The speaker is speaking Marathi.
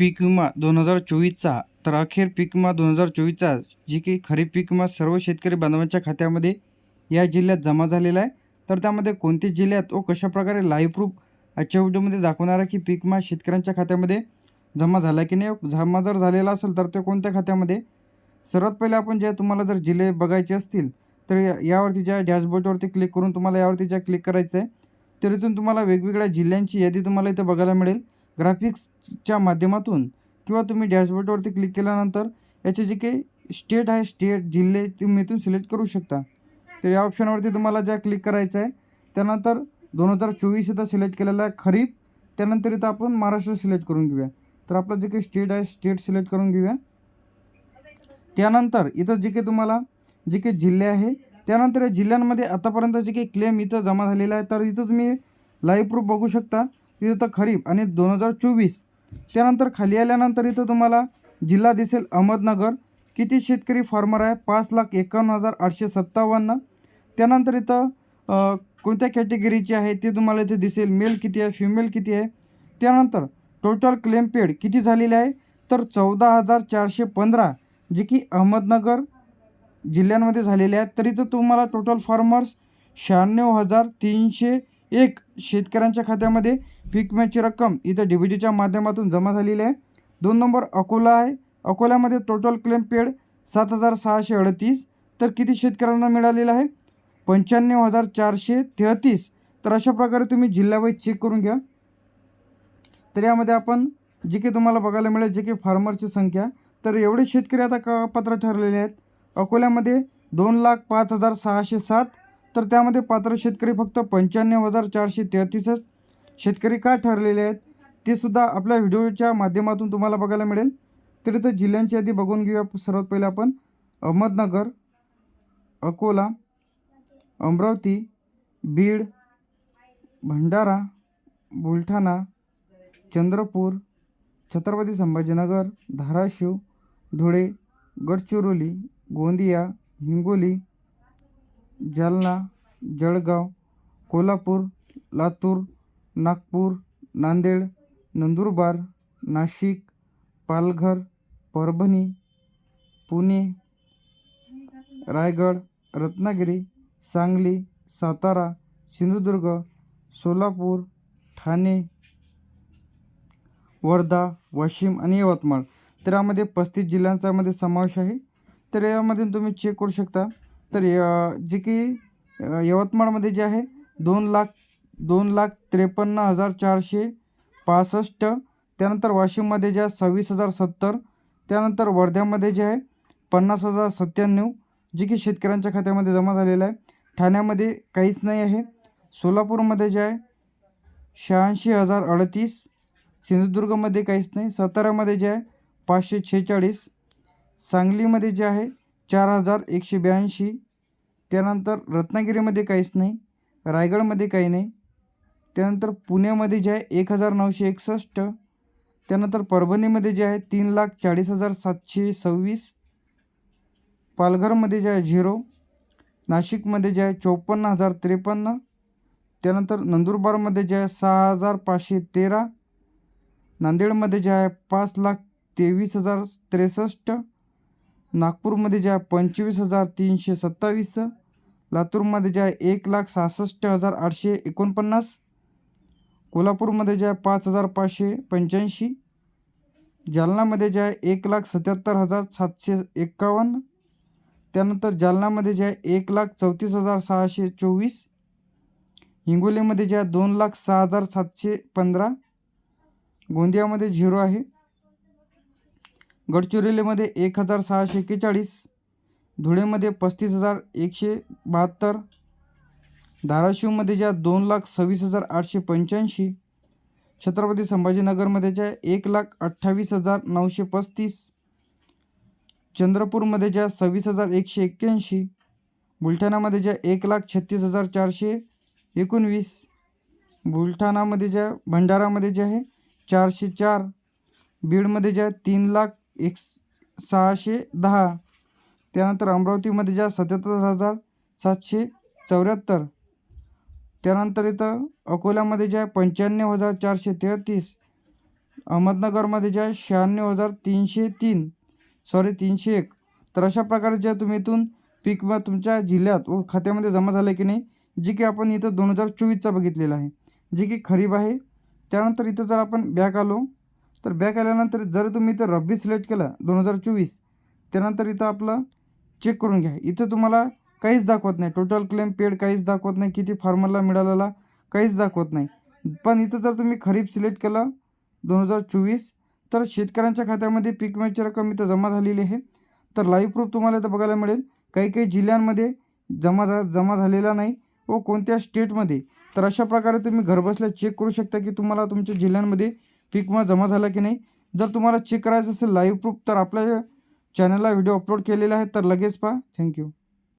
पीक विमा दोन हजार चोवीसचा तर अखेर पीक विमा दोन हजार चोवीसचा जी की खरीप पीक विमा सर्व शेतकरी बांधवांच्या खात्यामध्ये या जिल्ह्यात जमा झालेला आहे. तर त्यामध्ये कोणत्या जिल्ह्यात व कशाप्रकारे लाईव्ह प्रूफ आजच्या व्हिडिओमध्ये दाखवणार आहे की पीक विमा शेतकऱ्यांच्या खात्यामध्ये जमा झाला की नाही? जमा जर झालेला असेल तर ते कोणत्या खात्यामध्ये? सर्वात पहिले आपण जे तुम्हाला जर जिल्हे बघायचे असतील तर या- यावरती ज्या डॅशबोर्डवरती क्लिक करून तुम्हाला यावरती ज्या क्लिक करायचं आहे तर इथून तुम्हाला वेगवेगळ्या जिल्ह्यांची यादी तुम्हाला इथं बघायला मिळेल. ग्राफिक्सच्या माध्यमातून किंवा तुम्ही डॅशबोर्डवरती क्लिक केल्यानंतर याचे जे काही स्टेट आहे स्टेट जिल्हे तुम्ही इथून सिलेक्ट करू शकता. तर या ऑप्शनवरती तुम्हाला ज्या क्लिक करायचं आहे त्यानंतर दोन हजार चोवीस इथं सिलेक्ट केलेलं आहे खरीप. त्यानंतर इथं आपण महाराष्ट्र सिलेक्ट करून घेऊया. तर आपलं जे काही स्टेट आहे स्टेट सिलेक्ट करून घेऊया. त्यानंतर इथं जे काही तुम्हाला जे काही जिल्हे आहे त्यानंतर या जिल्ह्यांमध्ये आतापर्यंत जे काही क्लेम इथं जमा झालेला आहे तर इथं तुम्ही लाईव्ह प्रूफ बघू शकता. तिथं तर खरीप आणि दोन हजार चोवीस. त्यानंतर खाली आल्यानंतर इथं तुम्हाला जिल्हा दिसेल अहमदनगर. किती शेतकरी फार्मर आहे? पाच लाख एकावन्न हजार आठशे सत्तावन्न. त्यानंतर इथं कोणत्या कॅटेगरीची आहे ते तुम्हाला इथे दिसेल. मेल किती आहे? फिमेल किती आहे? त्यानंतर टोटल क्लेम पेड किती झालेले आहे? तर चौदा हजार चारशे पंधरा जे की अहमदनगर जिल्ह्यांमध्ये झालेले आहेत. तरी तर तुम्हाला टोटल फार्मर्स शहाण्णव हजार तीनशे एक शेतकऱ्यांच्या खात्यामध्ये पीक विम्याची रक्कम इथं डी बी टीच्या माध्यमातून जमा झालेली आहे. दोन नंबर अकोला आहे. अकोल्यामध्ये टोटल क्लेम पेड सात हजार सहाशे अडतीस तर किती शेतकऱ्यांना मिळालेलं आहे? पंच्याण्णव हजार चारशे तेहतीस. तर अशा प्रकारे तुम्ही जिल्ह्यावाईज चेक करून घ्या. तर यामध्ये आपण जे काही तुम्हाला बघायला मिळेल जे काही फार्मरची संख्या तर एवढे शेतकरी आता का पात्र ठरलेले आहेत. अकोल्यामध्ये दोन लाख पाच हजार सहाशे सात तर त्यामध्ये पात्र शेतकरी फक्त पंच्याण्णव हजार चारशे तेहतीसच शेतकरी का ठरलेले आहेत ते सुद्धा आपल्या व्हिडिओच्या माध्यमातून तुम्हाला बघायला मिळेल. तर जिल्ह्यांची यादी बघून घेऊया. सर्वात पहिले आपण अहमदनगर अकोला अमरावती बीड भंडारा बुलढाणा चंद्रपूर छत्रपती संभाजीनगर धाराशिव धुळे गडचिरोली गोंदिया हिंगोली जालना जळगाव कोल्हापूर लातूर नागपूर नांदेड नंदुरबार नाशिक पालघर परभणी पुणे रायगड रत्नागिरी सांगली सातारा सिंधुदुर्ग सोलापूर ठाणे वर्धा वाशिम आणि यवतमाळ. तर यामध्ये पस्तीस जिल्ह्यांचा यामध्ये समावेश आहे. तर यामध्ये तुम्ही चेक करू शकता. तर जे की यवतमाळमध्ये जे आहे दोन लाख दोन लाख त्रेपन्न हजार चारशे पासष्ट त्यानंतर वाशिममध्ये जे आहे सव्वीस हजार सत्तर त्यानंतर वर्ध्यामध्ये जे आहे पन्नास हजार सत्त्याण्णव जे की शेतकऱ्यांच्या खात्यामध्ये जमा झालेलं आहे. ठाण्यामध्ये काहीच नाही आहे. सोलापूरमध्ये जे आहे शहाऐंशी हजार अडतीस सिंधुदुर्गमध्ये काहीच नाही. साताऱ्यामध्ये जे आहे पाचशे छेचाळीस सांगलीमध्ये जे आहे चार हजार एकशे ब्याऐंशी. त्यानंतर रत्नागिरीमध्ये काहीच नाही रायगडमध्ये काही नाही. त्यानंतर पुण्यामध्ये जे आहे एक हजार नऊशे एकसष्ट. त्यानंतर परभणीमध्ये जे आहे तीन लाख चाळीस हजार सातशे सव्वीस. पालघरमध्ये जे आहे झिरो. नाशिकमध्ये जे आहे चोपन्न हजार त्रेपन्न. त्यानंतर नंदुरबारमध्ये जे आहे सहा हजार पाचशे तेरा. नांदेडमध्ये जे आहे पाच लाख तेवीस हजार त्रेसष्ट. नागपूरमध्ये ज्या पंचवीस हजार तीनशे सत्तावीस लातूरमध्ये ज्या एक लाख सहासष्ट हजार आठशे एकोणपन्नास कोल्हापूरमध्ये ज्या पाच हजार पाचशे पंच्याऐंशी जालनामध्ये ज्या एक लाख सत्याहत्तर हजार सातशे एक्कावन्न त्यानंतर जालनामध्ये ज्या एक लाख चौतीस हजार सहाशे चोवीस हिंगोलीमध्ये ज्या दोन लाख सहा हजार सातशे पंधरा गोंदियामध्ये झिरो आहे. गडचिरोलीमध्ये एक हजार सहाशे एक्केचाळीस धुळेमध्ये पस्तीस हजार एकशे बहात्तर धाराशिवमध्ये ज्या दोन लाख सव्वीस हजार आठशे पंच्याऐंशी छत्रपती संभाजीनगरमध्ये ज्या एक लाख अठ्ठावीस हजार नऊशे पस्तीस चंद्रपूरमध्ये ज्या सव्वीस हजार एकशे एक्क्याऐंशी बुलढाणामध्ये ज्या एक लाख छत्तीस हजार चारशे एकोणवीस बुलढाणामध्ये ज्या भंडारामध्ये जे आहे चारशे चार बीडमध्ये ज्या तीन लाख एक सहाशे दहा. त्यानंतर अमरावतीमध्ये ज्या सत्याहत्तर हजार सातशे चौऱ्याहत्तर. त्यानंतर इथं अकोल्यामध्ये जे आहे पंच्याण्णव हजार चारशे तेहतीस. अहमदनगरमध्ये जे आहे शहाण्णव हजार तीनशे तीन. सॉरी तीनशे एक. तर अशा प्रकारे ज्या तुम्ही इथून पीक विमा तुमच्या जिल्ह्यात व खात्यामध्ये जमा झालं आहे की नाही जी की आपण इथं दोन हजार चोवीसचा बघितलेला आहे. जी की खरीप आहे. त्यानंतर इथं जर आपण बॅक आलो तर बॅक आल्यानंतर जर तुम्ही इथं रब्बी सिलेक्ट केलं दोन हजार चोवीस त्यानंतर इथं आपलं चेक करून घ्या. इथं तुम्हाला काहीच दाखवत नाही. टोटल क्लेम पेड काहीच दाखवत नाही. किती फार्मरला मिळालेला काहीच दाखवत नाही. पण इथं जर तुम्ही खरीप सिलेक्ट केलं दोन हजार चोवीस तर शेतकऱ्यांच्या खात्यामध्ये पीक विम्याची रक्कम इथं जमा झालेली आहे. तर लाईव्ह प्रूफ तुम्हाला इथं बघायला मिळेल. काही काही जिल्ह्यांमध्ये जमा झा जमा झालेला नाही व कोणत्या स्टेटमध्ये तर अशा प्रकारे तुम्ही घरबसल्या चेक करू शकता की तुम्हाला तुमच्या जिल्ह्यांमध्ये पीक विमा जमा झाला की नाही? जर तुम्हाला चेक करायचं असेल लाईव्ह प्रूफ तर आपल्या चॅनलला व्हिडिओ अपलोड केलेला आहे तर लगेच पहा. थँक्यू